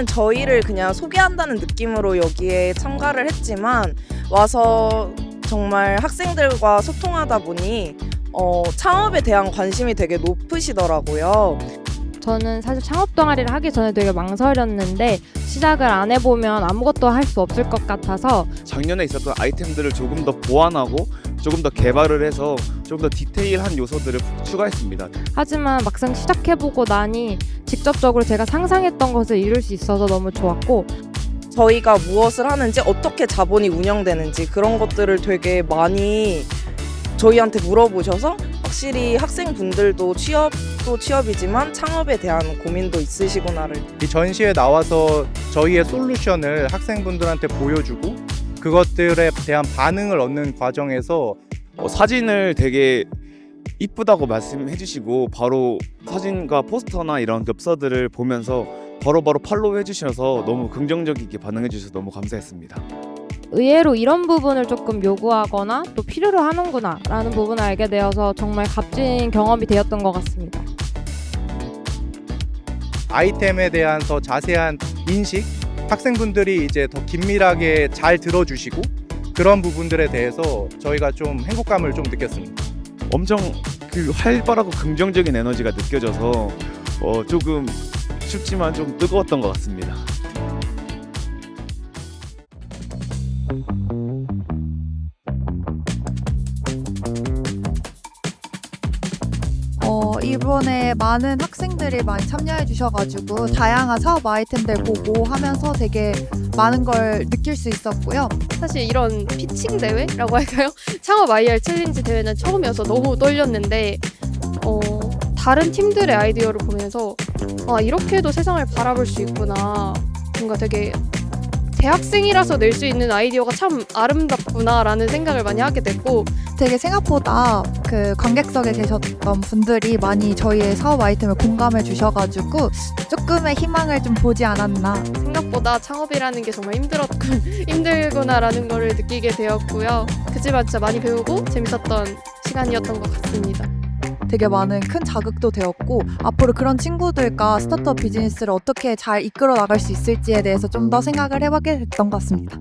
처음에는 저희를 그냥 소개한다는 느낌으로 여기에 참가를 했지만 와서 정말 학생들과 소통하다 보니 어, 창업에 대한 관심이 되게 높으시더라고요. 저는 사실 창업 동아리를 하기 전에 되게 망설였는데 시작을 안 해보면 아무것도 할 수 없을 것 같아서 작년에 있었던 아이템들을 조금 더 보완하고 조금 더 개발을 해서 조금 더 디테일한 요소들을 추가했습니다. 하지만 막상 시작해보고 나니 직접적으로 제가 상상했던 것을 이룰 수 있어서 너무 좋았고 저희가 무엇을 하는지 어떻게 자본이 운영되는지 그런 것들을 되게 많이 저희한테 물어보셔서 확실히 학생분들도 취업도 취업이지만 창업에 대한 고민도 있으시구나를 이 전시에 나와서 저희의 솔루션을 학생분들한테 보여주고 그것들에 대한 반응을 얻는 과정에서 어, 사진을 되게 이쁘다고 말씀해 주시고 바로 사진과 포스터나 이런 엽서들을 보면서 바로바로 팔로우 해 주셔서 너무 긍정적이게 반응해 주셔서 너무 감사했습니다. 의외로 이런 부분을 조금 요구하거나 또 필요로 하는구나 라는 부분을 알게 되어서 정말 값진 경험이 되었던 것 같습니다. 아이템에 대한 더 자세한 인식, 학생분들이 이제 더 긴밀하게 잘 들어주시고 그런 부분들에 대해서 저희가 좀 행복감을 좀 느꼈습니다. 엄청 그 활발하고 긍정적인 에너지가 느껴져서 어, 조금 춥지만 좀 뜨거웠던 것 같습니다. 어, 이번에 많은 학생들이 많이 참여해 주셔가지고 다양한 사업 아이템들 보고 하면서 되게 많은 걸 느낄 수 있었고요. 사실 이런 피칭 대회라고 할까요? 창업 IR 챌린지 대회는 처음이어서 너무 떨렸는데 어, 다른 팀들의 아이디어를 보면서 아 이렇게도 세상을 바라볼 수 있구나 뭔가 되게 대학생이라서 낼 수 있는 아이디어가 참 아름답구나라는 생각을 많이 하게 됐고 되게 생각보다 그 관객석에 계셨던 분들이 많이 저희의 사업 아이템을 공감해 주셔가지고 조금의 희망을 좀 보지 않았나. 생각보다 창업이라는 게 정말 힘들었고 힘들구나라는 거를 느끼게 되었고요. 그지만 진짜 많이 배우고 재밌었던 시간이었던 것 같습니다. 되게 많은 큰 자극도 되었고 앞으로 그런 친구들과 스타트업 비즈니스를 어떻게 잘 이끌어 나갈 수 있을지에 대해서 좀 더 생각을 해보게 됐던 것 같습니다.